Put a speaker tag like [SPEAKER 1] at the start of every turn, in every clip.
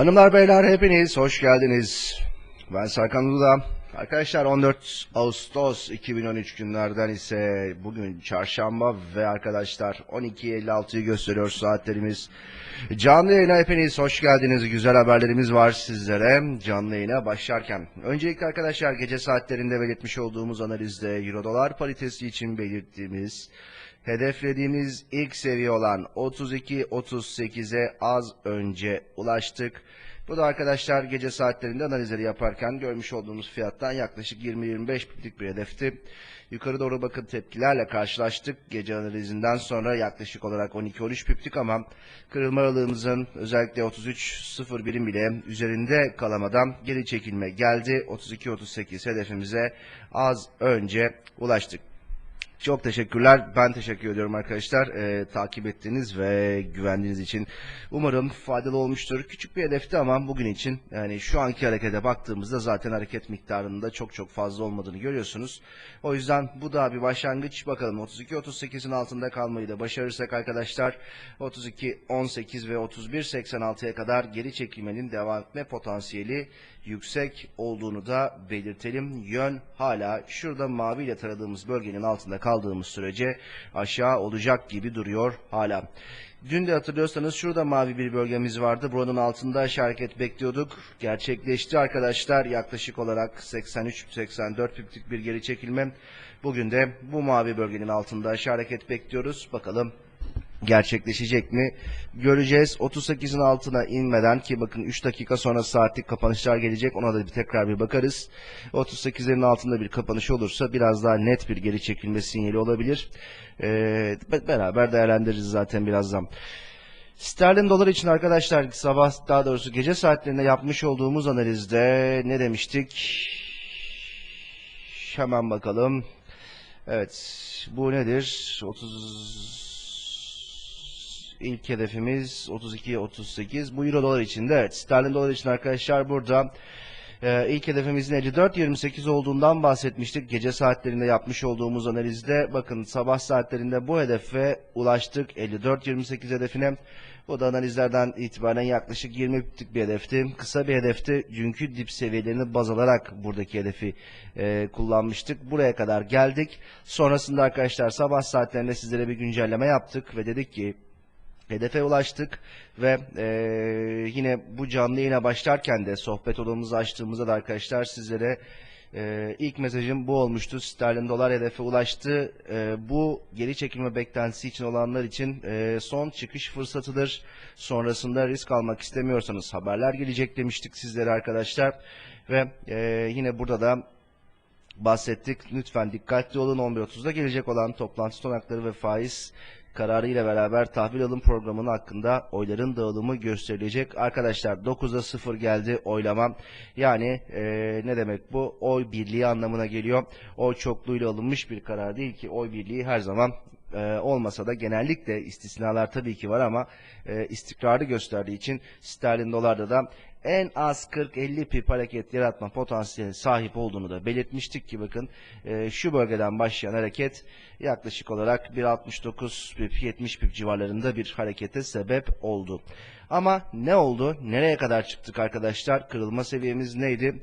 [SPEAKER 1] Hanımlar beyler hepiniz hoş geldiniz. Ben Serkan Uluda. Arkadaşlar 14 Ağustos 2013 günlerden ise bugün çarşamba ve arkadaşlar 12.56'yı gösteriyor saatlerimiz. Canlı yayına hepiniz hoş geldiniz. Güzel haberlerimiz var sizlere canlı yayına başlarken. Öncelikle arkadaşlar gece saatlerinde belirtmiş olduğumuz analizde Euro dolar paritesi için belirttiğimiz Hedeflediğimiz ilk seviye olan 32-38'e az önce ulaştık. Bu da arkadaşlar gece saatlerinde analizleri yaparken görmüş olduğumuz fiyattan yaklaşık 20-25 bitlik bir hedefti. Yukarı doğru bakın tepkilerle karşılaştık. Gece analizinden sonra yaklaşık olarak 12-13 piptik ama kırılma aralığımızın özellikle 33-01'in bile üzerinde kalamadan geri çekilme geldi. 32-38 hedefimize az önce ulaştık. Çok teşekkürler. Ben teşekkür ediyorum arkadaşlar. Ee, takip ettiğiniz ve güvendiğiniz için. Umarım faydalı olmuştur. Küçük bir hedefti ama bugün için yani şu anki harekete baktığımızda zaten hareket miktarının da çok çok fazla olmadığını görüyorsunuz. O yüzden bu da bir başlangıç. Bakalım 32-38'in altında kalmayı da başarırsak arkadaşlar 32-18 ve 31-86'ya kadar geri çekilmenin devam etme potansiyeli yüksek olduğunu da belirtelim. Yön hala şurada maviyle taradığımız bölgenin altında kaldığımız sürece aşağı olacak gibi duruyor hala. Dün de hatırlıyorsanız şurada mavi bir bölgemiz vardı. Buranın altında aşağı hareket bekliyorduk. Gerçekleşti arkadaşlar. Yaklaşık olarak 83-84 piplik bir geri çekilme. Bugün de bu mavi bölgenin altında aşağı hareket bekliyoruz. Bakalım gerçekleşecek mi? Göreceğiz. 38'in altına inmeden ki bakın 3 dakika sonra saatlik kapanışlar gelecek. Ona da bir tekrar bir bakarız. 38'lerin altında bir kapanış olursa biraz daha net bir geri çekilme sinyali olabilir. Ee, beraber değerlendiririz zaten birazdan. Sterlin dolar için arkadaşlar sabah daha doğrusu gece saatlerinde yapmış olduğumuz analizde ne demiştik? Hemen bakalım. Evet bu nedir? 30 ilk hedefimiz 32-38. Bu euro dolar için de evet. Sterlin dolar için arkadaşlar burada e, ilk hedefimizin 54-28 olduğundan bahsetmiştik. Gece saatlerinde yapmış olduğumuz analizde bakın sabah saatlerinde bu hedefe ulaştık. 54-28 hedefine. Bu da analizlerden itibaren yaklaşık 20 bitlik bir hedefti. Kısa bir hedefti. Çünkü dip seviyelerini baz alarak buradaki hedefi e, kullanmıştık. Buraya kadar geldik. Sonrasında arkadaşlar sabah saatlerinde sizlere bir güncelleme yaptık ve dedik ki Hedefe ulaştık ve e, yine bu canlı yayına başlarken de sohbet odamızı açtığımızda da arkadaşlar sizlere e, ilk mesajım bu olmuştu. Sterlin dolar hedefe ulaştı. E, bu geri çekilme beklentisi için olanlar için e, son çıkış fırsatıdır. Sonrasında risk almak istemiyorsanız haberler gelecek demiştik sizlere arkadaşlar. Ve e, yine burada da bahsettik. Lütfen dikkatli olun. 11.30'da gelecek olan toplantı tutanakları ve faiz kararı ile beraber tahvil alım programının hakkında oyların dağılımı gösterilecek. Arkadaşlar 9'a 0 geldi oylama. Yani e, ne demek bu? Oy birliği anlamına geliyor. Oy çokluğuyla alınmış bir karar değil ki oy birliği her zaman e, olmasa da genellikle istisnalar tabii ki var ama e, istikrarı gösterdiği için sterlin dolarda da en az 40-50 pip hareket yaratma potansiyeline sahip olduğunu da belirtmiştik ki bakın e, şu bölgeden başlayan hareket yaklaşık olarak 1.69 pip 70 pip civarlarında bir harekete sebep oldu. Ama ne oldu? Nereye kadar çıktık arkadaşlar? Kırılma seviyemiz neydi?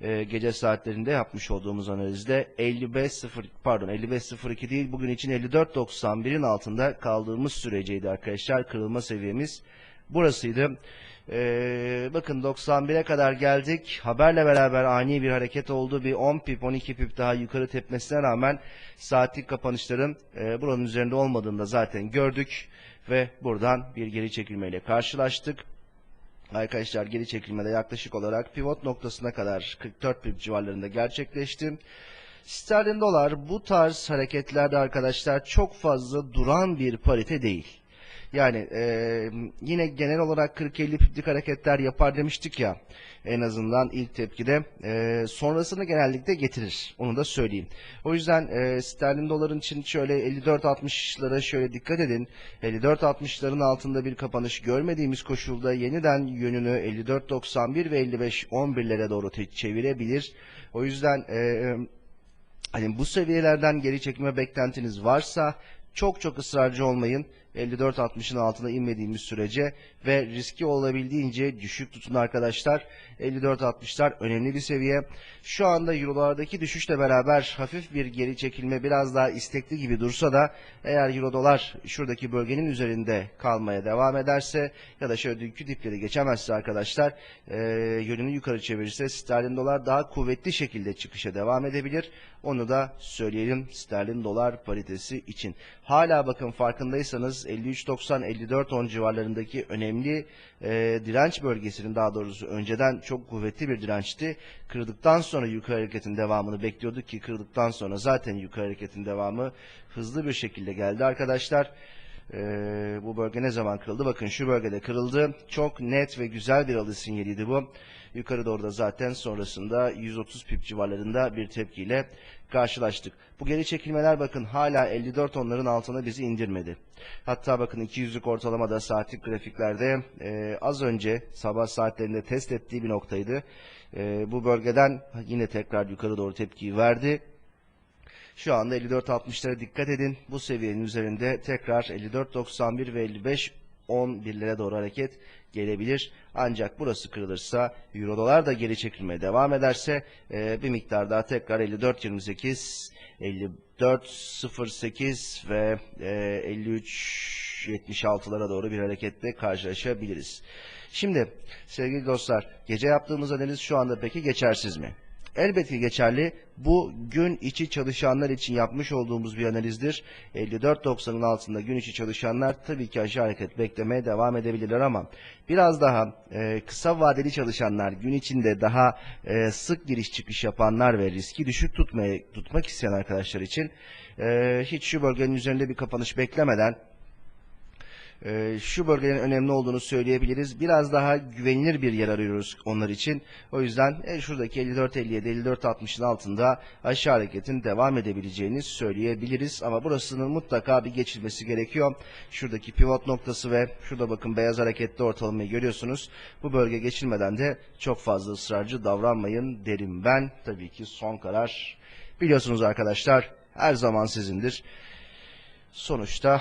[SPEAKER 1] e, gece saatlerinde yapmış olduğumuz analizde 55.0 pardon 55.02 değil bugün için 54.91'in altında kaldığımız süreceydi arkadaşlar kırılma seviyemiz burasıydı. Ee, bakın 91'e kadar geldik. Haberle beraber ani bir hareket oldu. Bir 10 pip 12 pip daha yukarı tepmesine rağmen saatlik kapanışların e, buranın üzerinde olmadığını da zaten gördük. Ve buradan bir geri çekilmeyle karşılaştık. Arkadaşlar geri çekilmede yaklaşık olarak pivot noktasına kadar 44 pip civarlarında gerçekleşti. Sterlin dolar bu tarz hareketlerde arkadaşlar çok fazla duran bir parite değil. Yani e, yine genel olarak 40-50 piplik hareketler yapar demiştik ya en azından ilk tepkide. E, sonrasını genellikle getirir. Onu da söyleyeyim. O yüzden e, sterlin doların için şöyle 54-60'lara şöyle dikkat edin. 54-60'ların altında bir kapanış görmediğimiz koşulda yeniden yönünü 54-91 ve 55-11'lere doğru çevirebilir. O yüzden e, hani bu seviyelerden geri çekme beklentiniz varsa çok çok ısrarcı olmayın. 54.60'ın altına inmediğimiz sürece ve riski olabildiğince düşük tutun arkadaşlar. 54.60'lar önemli bir seviye. Şu anda Euro'lardaki düşüşle beraber hafif bir geri çekilme biraz daha istekli gibi dursa da eğer Euro dolar şuradaki bölgenin üzerinde kalmaya devam ederse ya da şöyle dünkü dipleri geçemezse arkadaşlar e, yönünü yukarı çevirirse sterlin dolar daha kuvvetli şekilde çıkışa devam edebilir. Onu da söyleyelim sterlin dolar paritesi için. Hala bakın farkındaysanız 53.90-54.10 civarlarındaki önemli e, direnç bölgesinin daha doğrusu önceden çok kuvvetli bir dirençti. Kırdıktan sonra yukarı hareketin devamını bekliyorduk ki kırdıktan sonra zaten yukarı hareketin devamı hızlı bir şekilde geldi arkadaşlar. Ee, bu bölge ne zaman kırıldı? Bakın şu bölgede kırıldı. Çok net ve güzel bir alış sinyaliydi bu. Yukarı doğru da zaten sonrasında 130 pip civarlarında bir tepkiyle karşılaştık. Bu geri çekilmeler bakın hala 54 onların altına bizi indirmedi. Hatta bakın 200'lük ortalamada saatlik grafiklerde e, az önce sabah saatlerinde test ettiği bir noktaydı. E, bu bölgeden yine tekrar yukarı doğru tepkiyi verdi. Şu anda 54.60'lara dikkat edin. Bu seviyenin üzerinde tekrar 54.91 ve 55 11'lere doğru hareket gelebilir. Ancak burası kırılırsa Euro dolar da geri çekilmeye devam ederse e, bir miktar daha tekrar 54.28 54.08 ve e, 53.76'lara doğru bir hareketle karşılaşabiliriz. Şimdi sevgili dostlar gece yaptığımız analiz şu anda peki geçersiz mi? Elbette geçerli. Bu gün içi çalışanlar için yapmış olduğumuz bir analizdir. 54.90'ın altında gün içi çalışanlar tabii ki aşağı hareket beklemeye devam edebilirler ama biraz daha e, kısa vadeli çalışanlar, gün içinde daha e, sık giriş çıkış yapanlar ve riski düşük tutmaya, tutmak isteyen arkadaşlar için e, hiç şu bölgenin üzerinde bir kapanış beklemeden e, şu bölgelerin önemli olduğunu söyleyebiliriz. Biraz daha güvenilir bir yer arıyoruz onlar için. O yüzden e, şuradaki 54-57, 54-60'ın altında aşağı hareketin devam edebileceğini söyleyebiliriz. Ama burasının mutlaka bir geçilmesi gerekiyor. Şuradaki pivot noktası ve şurada bakın beyaz hareketli ortalamayı görüyorsunuz. Bu bölge geçilmeden de çok fazla ısrarcı davranmayın derim ben. Tabii ki son karar biliyorsunuz arkadaşlar her zaman sizindir. Sonuçta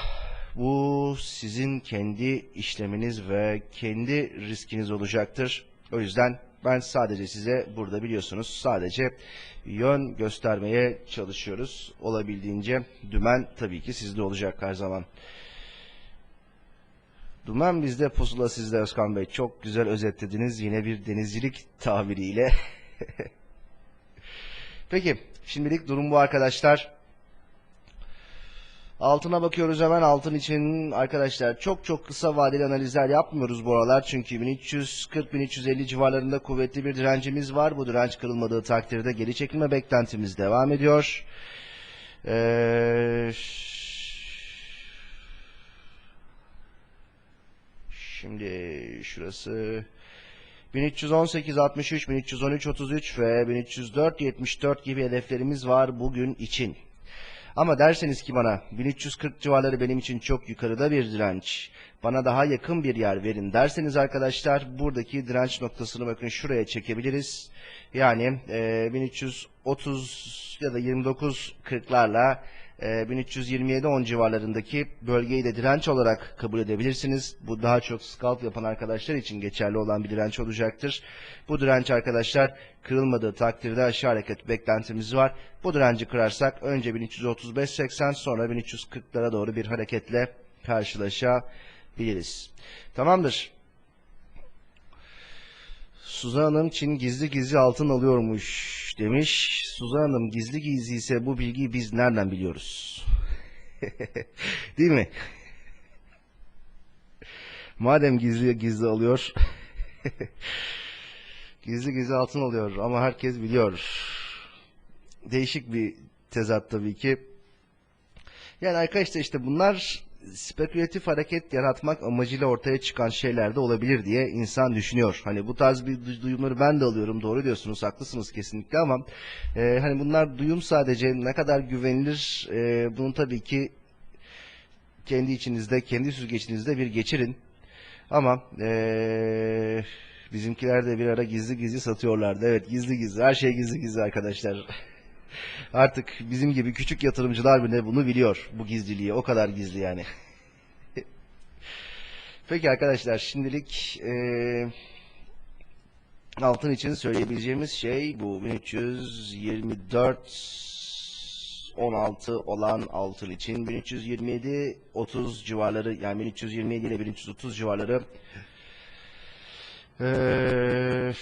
[SPEAKER 1] bu sizin kendi işleminiz ve kendi riskiniz olacaktır. O yüzden ben sadece size burada biliyorsunuz sadece yön göstermeye çalışıyoruz. Olabildiğince dümen tabii ki sizde olacak her zaman. Dümen bizde pusula sizde Özkan Bey. Çok güzel özetlediniz yine bir denizcilik tabiriyle. Peki şimdilik durum bu arkadaşlar. Altına bakıyoruz hemen altın için arkadaşlar çok çok kısa vadeli analizler yapmıyoruz bu aralar çünkü 1340-1350 civarlarında kuvvetli bir direncimiz var. Bu direnç kırılmadığı takdirde geri çekilme beklentimiz devam ediyor. Ee, şimdi şurası 1318 63 1313 33 ve 1304 74 gibi hedeflerimiz var bugün için. Ama derseniz ki bana 1340 civarları benim için çok yukarıda bir direnç. Bana daha yakın bir yer verin derseniz arkadaşlar buradaki direnç noktasını bakın şuraya çekebiliriz. Yani e, 1330 ya da 29 40'larla e, 1327 10 civarlarındaki bölgeyi de direnç olarak kabul edebilirsiniz. Bu daha çok scalp yapan arkadaşlar için geçerli olan bir direnç olacaktır. Bu direnç arkadaşlar kırılmadığı takdirde aşağı hareket beklentimiz var. Bu direnci kırarsak önce 1335-80 sonra 1340'lara doğru bir hareketle karşılaşabiliriz. Tamamdır. Suzan Hanım Çin gizli gizli altın alıyormuş demiş. Suzan Hanım gizli gizli ise bu bilgiyi biz nereden biliyoruz? Değil mi? Madem gizli gizli alıyor. gizli gizli altın alıyor ama herkes biliyor. Değişik bir tezat tabii ki. Yani arkadaşlar işte bunlar spekülatif hareket yaratmak amacıyla ortaya çıkan şeyler de olabilir diye insan düşünüyor. Hani bu tarz bir duyumları ben de alıyorum. Doğru diyorsunuz, haklısınız kesinlikle ama e, hani bunlar duyum sadece ne kadar güvenilir e, bunu tabii ki kendi içinizde, kendi süzgecinizde bir geçirin. Ama e, bizimkiler de bir ara gizli gizli satıyorlardı. Evet gizli gizli, her şey gizli gizli arkadaşlar. Artık bizim gibi küçük yatırımcılar bile bunu biliyor. Bu gizliliği. O kadar gizli yani. Peki arkadaşlar şimdilik eee altın için söyleyebileceğimiz şey bu 1324 16 olan altın için 1327 30 civarları yani 1327 ile 1330 civarları eee,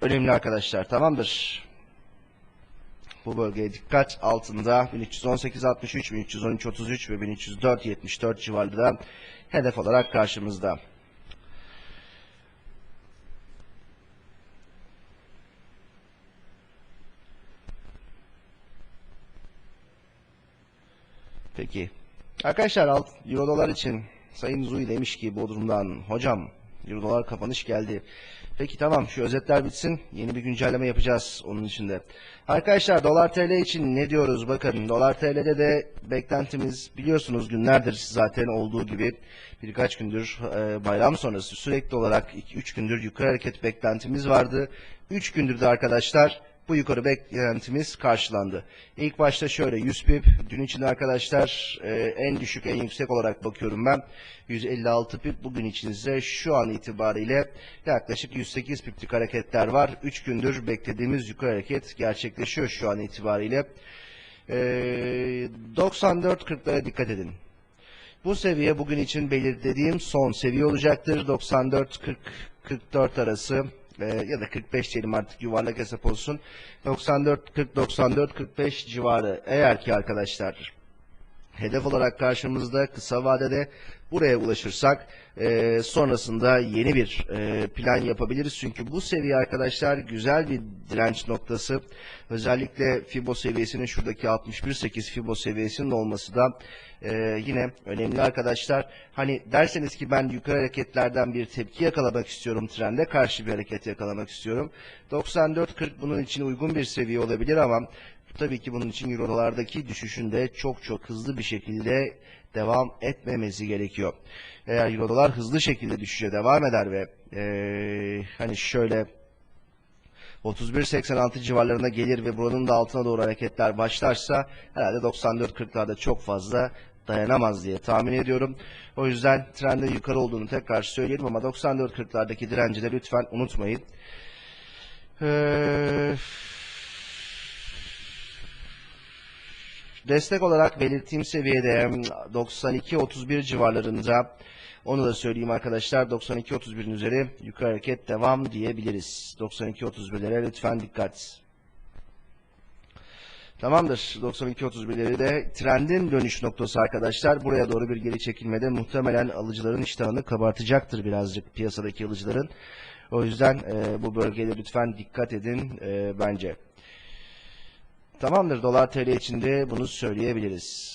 [SPEAKER 1] önemli arkadaşlar tamamdır. Bu bölgeye dikkat altında 1318 63 1313 33 ve 1304 74 civarları da hedef olarak karşımızda. Peki. Arkadaşlar alt Euro dolar için Sayın Zui demiş ki Bodrum'dan hocam Euro dolar kapanış geldi. Peki tamam şu özetler bitsin. Yeni bir güncelleme yapacağız onun içinde. Arkadaşlar dolar TL için ne diyoruz bakın. Dolar TL'de de beklentimiz biliyorsunuz günlerdir zaten olduğu gibi birkaç gündür e, bayram sonrası sürekli olarak 2-3 gündür yukarı hareket beklentimiz vardı. 3 gündür de arkadaşlar bu yukarı beklentimiz karşılandı. İlk başta şöyle 100 pip, dün için arkadaşlar e, en düşük en yüksek olarak bakıyorum ben. 156 pip bugün için ise şu an itibariyle yaklaşık 108 piplik hareketler var. 3 gündür beklediğimiz yukarı hareket gerçekleşiyor şu an itibariyle. E, 94.40'lara dikkat edin. Bu seviye bugün için belirlediğim son seviye olacaktır. 94-40-44 arası e, ya da 45 diyelim artık yuvarlak hesap olsun. 94 40 94 45 civarı. Eğer ki arkadaşlar hedef olarak karşımızda kısa vadede buraya ulaşırsak e, sonrasında yeni bir e, plan yapabiliriz. Çünkü bu seviye arkadaşlar güzel bir direnç noktası. Özellikle Fibo seviyesinin şuradaki 61.8 Fibo seviyesinin olması da e, yine önemli arkadaşlar. Hani derseniz ki ben yukarı hareketlerden bir tepki yakalamak istiyorum trende karşı bir hareket yakalamak istiyorum. 94.40 bunun için uygun bir seviye olabilir ama Tabii ki bunun için eurolardaki düşüşün de çok çok hızlı bir şekilde devam etmemesi gerekiyor. Eğer eurolar hızlı şekilde düşüşe devam eder ve ee, hani şöyle 31.86 civarlarına gelir ve buranın da altına doğru hareketler başlarsa herhalde 94.40'larda çok fazla dayanamaz diye tahmin ediyorum. O yüzden trende yukarı olduğunu tekrar söyleyelim ama 94.40'lardaki direnci lütfen unutmayın. Eee Destek olarak belirttiğim seviyede 92-31 civarlarında onu da söyleyeyim arkadaşlar 92-31'in üzeri yukarı hareket devam diyebiliriz. 92-31'lere lütfen dikkat. Tamamdır. 92-31'leri de trendin dönüş noktası arkadaşlar. Buraya doğru bir geri çekilmede muhtemelen alıcıların iştahını kabartacaktır birazcık piyasadaki alıcıların. O yüzden e, bu bölgede lütfen dikkat edin e, bence. Tamamdır. Dolar TL içinde bunu söyleyebiliriz.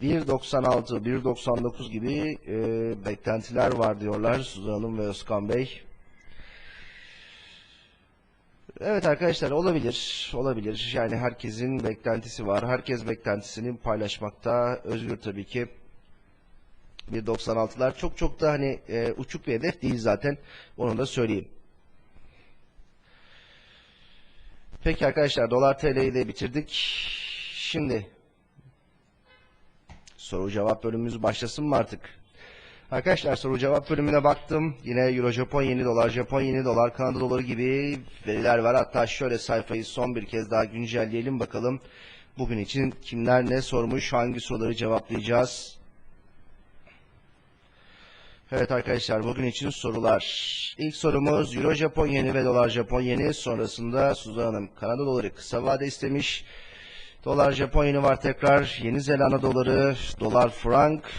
[SPEAKER 1] %1.96, 1.99 gibi e, beklentiler var diyorlar Suzan Hanım ve Özkan Bey. Evet arkadaşlar olabilir, olabilir. Yani herkesin beklentisi var. Herkes beklentisini paylaşmakta özgür tabii ki. 1.96'lar çok çok da hani e, uçuk bir hedef değil zaten. Onu da söyleyeyim. Peki arkadaşlar dolar TL'yi de bitirdik. Şimdi soru cevap bölümümüz başlasın mı artık? Arkadaşlar soru cevap bölümüne baktım. Yine Euro Japon yeni dolar, Japon yeni dolar, Kanada doları gibi veriler var. Hatta şöyle sayfayı son bir kez daha güncelleyelim bakalım. Bugün için kimler ne sormuş, hangi soruları cevaplayacağız? Evet arkadaşlar bugün için sorular. İlk sorumuz Euro Japon yeni ve Dolar Japon yeni. Sonrasında Suzan Hanım Kanada doları kısa vade istemiş. Dolar Japon yeni var tekrar. Yeni Zelanda doları, dolar frank.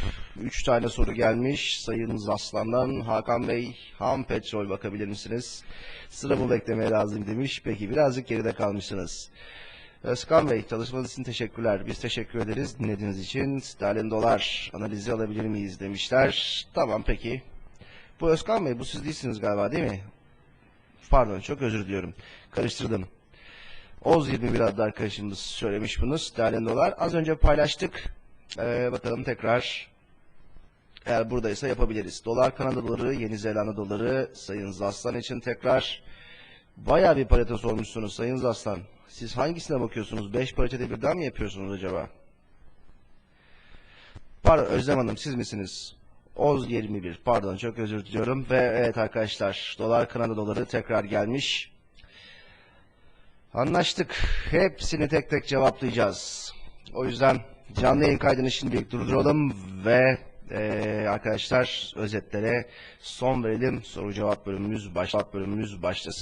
[SPEAKER 1] 3 tane soru gelmiş. Sayın Zaslan'dan Hakan Bey ham petrol bakabilir misiniz? Sıramı beklemeye lazım demiş. Peki birazcık geride kalmışsınız. Özkan Bey çalışmanız için teşekkürler. Biz teşekkür ederiz dinlediğiniz için. Sterlin dolar analizi alabilir miyiz demişler. Tamam peki. Bu Özkan Bey bu siz değilsiniz galiba değil mi? Pardon çok özür diliyorum. Karıştırdım. Oz 21 adlı arkadaşımız söylemiş bunu. Sterlin dolar. Az önce paylaştık. Ee, bakalım tekrar. Eğer buradaysa yapabiliriz. Dolar Kanada doları, Yeni Zelanda doları Sayın Zaslan için tekrar. Bayağı bir parite sormuşsunuz Sayın Zaslan. Siz hangisine bakıyorsunuz? 5 paritede birden mi yapıyorsunuz acaba? Pardon Özlem Hanım siz misiniz? Oz 21 pardon çok özür diliyorum. Ve evet arkadaşlar dolar Kanada doları tekrar gelmiş. Anlaştık. Hepsini tek tek cevaplayacağız. O yüzden canlı yayın kaydını şimdilik durduralım ve eee, arkadaşlar özetlere son verelim. Soru cevap bölümümüz, başlat bölümümüz başlasın.